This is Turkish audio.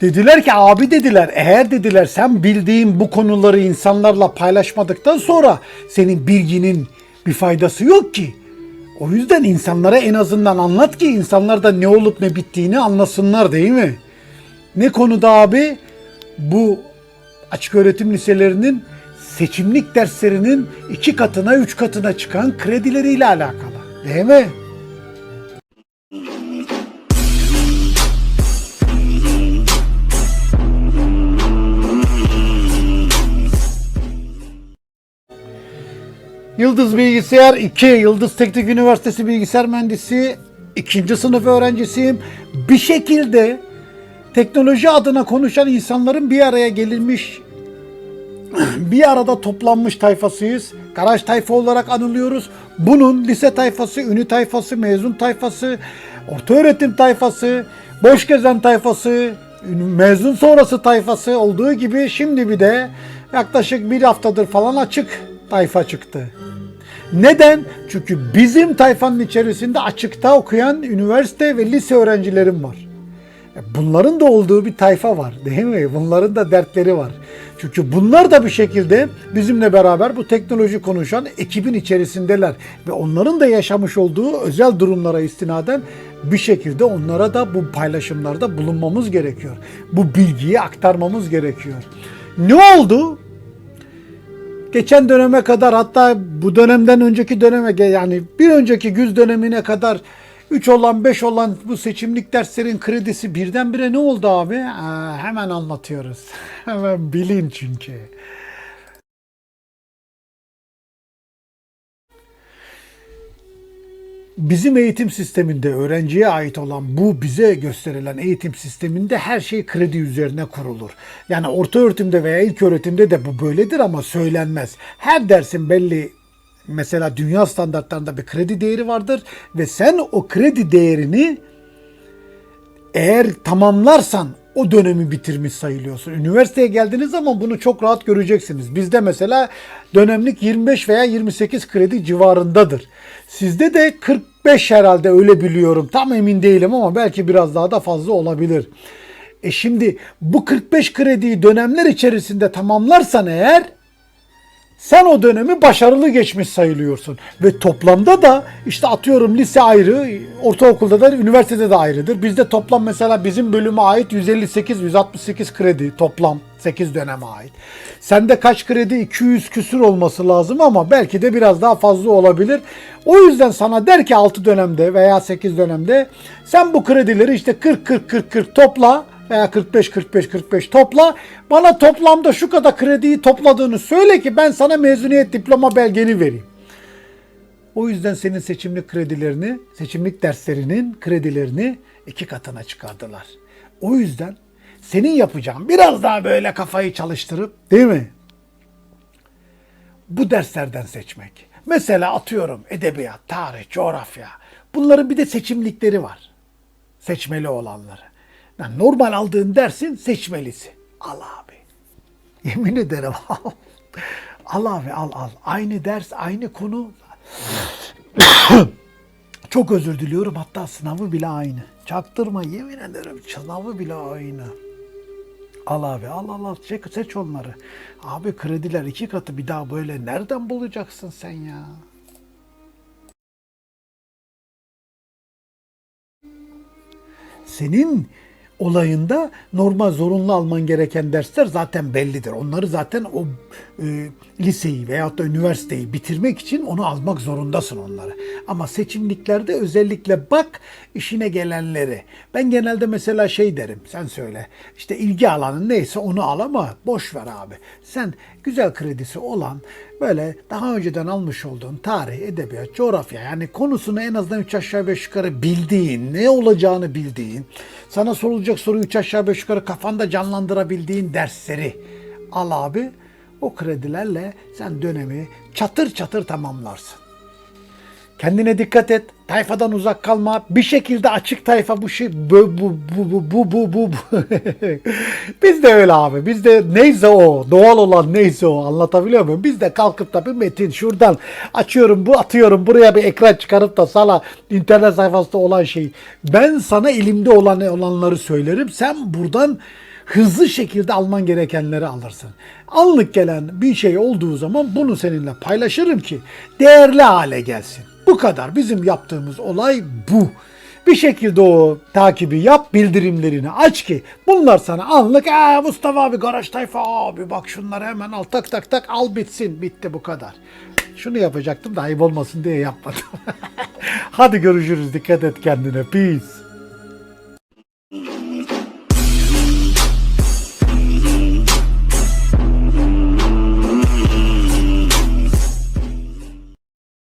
Dediler ki abi dediler eğer dediler sen bildiğin bu konuları insanlarla paylaşmadıktan sonra senin bilginin bir faydası yok ki. O yüzden insanlara en azından anlat ki insanlar da ne olup ne bittiğini anlasınlar değil mi? Ne konuda abi? Bu açık öğretim liselerinin seçimlik derslerinin iki katına üç katına çıkan kredileriyle alakalı. Değil mi? Yıldız Bilgisayar 2, Yıldız Teknik Üniversitesi Bilgisayar Mühendisi ikinci sınıf öğrencisiyim. Bir şekilde teknoloji adına konuşan insanların bir araya gelinmiş bir arada toplanmış tayfasıyız. Garaj tayfa olarak anılıyoruz. Bunun lise tayfası, ünü tayfası, mezun tayfası, orta öğretim tayfası, boş gezen tayfası, mezun sonrası tayfası olduğu gibi şimdi bir de yaklaşık bir haftadır falan açık tayfa çıktı. Neden? Çünkü bizim tayfanın içerisinde açıkta okuyan üniversite ve lise öğrencilerim var. E, Bunların da olduğu bir tayfa var değil mi? Bunların da dertleri var. Çünkü bunlar da bir şekilde bizimle beraber bu teknoloji konuşan ekibin içerisindeler. Ve onların da yaşamış olduğu özel durumlara istinaden bir şekilde onlara da bu paylaşımlarda bulunmamız gerekiyor. Bu bilgiyi aktarmamız gerekiyor. Ne oldu? Geçen döneme kadar hatta bu dönemden önceki döneme yani bir önceki güz dönemine kadar 3 olan 5 olan bu seçimlik derslerin kredisi birdenbire ne oldu abi? Aa, hemen anlatıyoruz. hemen bilin çünkü. Bizim eğitim sisteminde öğrenciye ait olan bu bize gösterilen eğitim sisteminde her şey kredi üzerine kurulur. Yani orta öğretimde veya ilk öğretimde de bu böyledir ama söylenmez. Her dersin belli mesela dünya standartlarında bir kredi değeri vardır ve sen o kredi değerini eğer tamamlarsan o dönemi bitirmiş sayılıyorsun. Üniversiteye geldiğiniz zaman bunu çok rahat göreceksiniz. Bizde mesela dönemlik 25 veya 28 kredi civarındadır. Sizde de 45 herhalde öyle biliyorum. Tam emin değilim ama belki biraz daha da fazla olabilir. E şimdi bu 45 krediyi dönemler içerisinde tamamlarsan eğer sen o dönemi başarılı geçmiş sayılıyorsun. Ve toplamda da işte atıyorum lise ayrı, ortaokulda da üniversitede de ayrıdır. Bizde toplam mesela bizim bölüme ait 158-168 kredi toplam 8 döneme ait. Sende kaç kredi? 200 küsür olması lazım ama belki de biraz daha fazla olabilir. O yüzden sana der ki 6 dönemde veya 8 dönemde sen bu kredileri işte 40-40-40-40 topla veya 45-45-45 topla. Bana toplamda şu kadar krediyi topladığını söyle ki ben sana mezuniyet diploma belgeni vereyim. O yüzden senin seçimlik kredilerini, seçimlik derslerinin kredilerini iki katına çıkardılar. O yüzden senin yapacağın biraz daha böyle kafayı çalıştırıp değil mi? Bu derslerden seçmek. Mesela atıyorum edebiyat, tarih, coğrafya. Bunların bir de seçimlikleri var. Seçmeli olanları. Yani normal aldığın dersin seçmelisi. Al abi. Yemin ederim al. Al abi al al. Aynı ders, aynı konu. Çok özür diliyorum. Hatta sınavı bile aynı. Çaktırma yemin ederim. Sınavı bile aynı. Al abi al al al. Seç, seç onları. Abi krediler iki katı bir daha böyle nereden bulacaksın sen ya? Senin olayında normal zorunlu alman gereken dersler zaten bellidir. Onları zaten o e, liseyi veyahut da üniversiteyi bitirmek için onu almak zorundasın onları. Ama seçimliklerde özellikle bak işine gelenleri. Ben genelde mesela şey derim sen söyle işte ilgi alanın neyse onu al ama boş ver abi. Sen güzel kredisi olan böyle daha önceden almış olduğun tarih, edebiyat, coğrafya yani konusunu en azından 3 aşağı 5 yukarı bildiğin, ne olacağını bildiğin, sana sorulacak soruyu 3 aşağı 5 yukarı kafanda canlandırabildiğin dersleri al abi. O kredilerle sen dönemi çatır çatır tamamlarsın. Kendine dikkat et. Tayfadan uzak kalma. Bir şekilde açık tayfa bu şey bu bu bu bu bu bu bu. Biz de öyle abi. Biz de neyse o. Doğal olan neyse o. Anlatabiliyor muyum? Biz de kalkıp da bir metin şuradan açıyorum bu atıyorum buraya bir ekran çıkarıp da sana internet sayfasında olan şey. Ben sana elimde olan olanları söylerim. Sen buradan hızlı şekilde alman gerekenleri alırsın. Anlık gelen bir şey olduğu zaman bunu seninle paylaşırım ki değerli hale gelsin. Bu kadar. Bizim yaptığımız olay bu. Bir şekilde o takibi yap, bildirimlerini aç ki bunlar sana anlık Aa, Mustafa abi garaj tayfa abi bak şunları hemen al tak tak tak al bitsin bitti bu kadar. Şunu yapacaktım da ayıp olmasın diye yapmadım. Hadi görüşürüz dikkat et kendine peace.